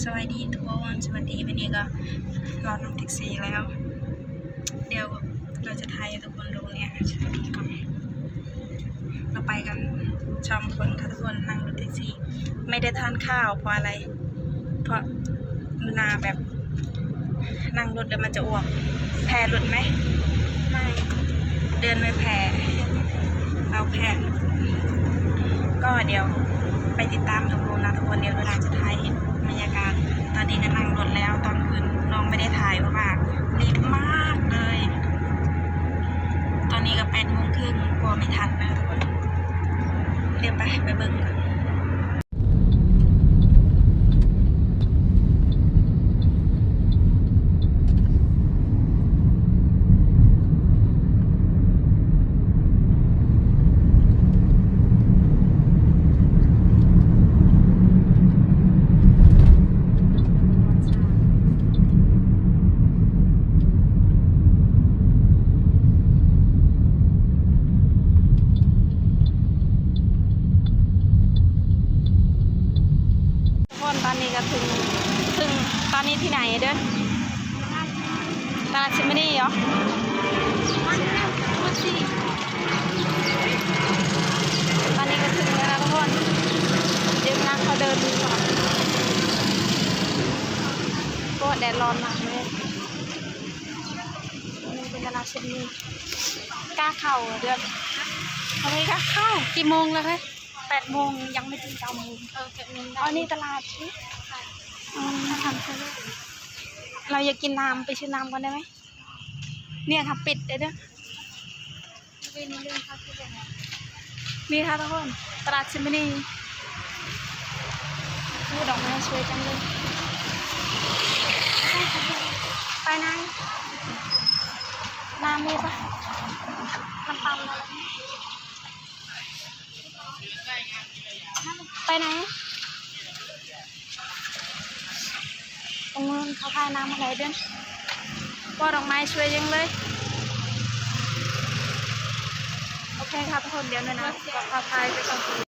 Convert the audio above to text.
สวัสดีทุกคนสวัสดีวันนี้ก็รอน้องแท็กซี่แล้ว เดี๋ยวเราจะถ่ายให้ทุกคนดูเนี่ยสวัสดีก่อนเราไปกันชมคนค่ะทุกคนนั่งรถแท็กซี่ ไม่ได้ทานข้าวเพราะอะไร เพราะนาแบบนั่งรถแล้วมันจะอ้วกแพ้รถไหมไม่เดินไม่แพ้เอาแพ้ก็เดี๋ยวไปติดตามดูนะทุกคนเดี๋ยวเราจะถ่าย อนนี้ก็นั่งรถแล้วตอนคืนน้องไม่ได้ถ่ายเพราะว่ารีบมากเลย ตอนนี้ก็แปดโมงครึ่งกลัวไม่ทันนะทุกคนเรียบไปไปเบิ้งกัน อนนี้ก็ถึงถึงตอนนี้ที่ไหนเด้อตลาดซิมนี่เหรอตอนนี้ก็ถึงแล้วทุกคนเดี๋ยวนั่งเขาเดินดูก่อนก็แดดร้อนมากเลยนี่เป็นตลาดซิมนี่กล้าเข่าเดือนเขาไมกล้าเข้ากี่โมงแล้วคะ แปดโมงยังไม่ถึงเก้าโมงเออเจ็ดโมงอ๋อนี่ตลาดนี่อืมทำเซเว่นเราอยากกินน้ำไปซื้อน้ำกันได้ไหมเนี่ยค่ะปิดเลยเด้อเป็นเรื่องเขาคือยังไงนี่ค่ะทุกคนตลาดซิมนีดูดอกไม้สวยจังเลยไปไหนน้ำมีปะน้ำปั๊มอะไร ไปไหนตรงนู้นเขาพายน้ำอะไรเด้นว่าดอกไม้สวยจังเลย โอเคครับทุกคนเดี๋ยวนะนะขอพาพายไปก่อน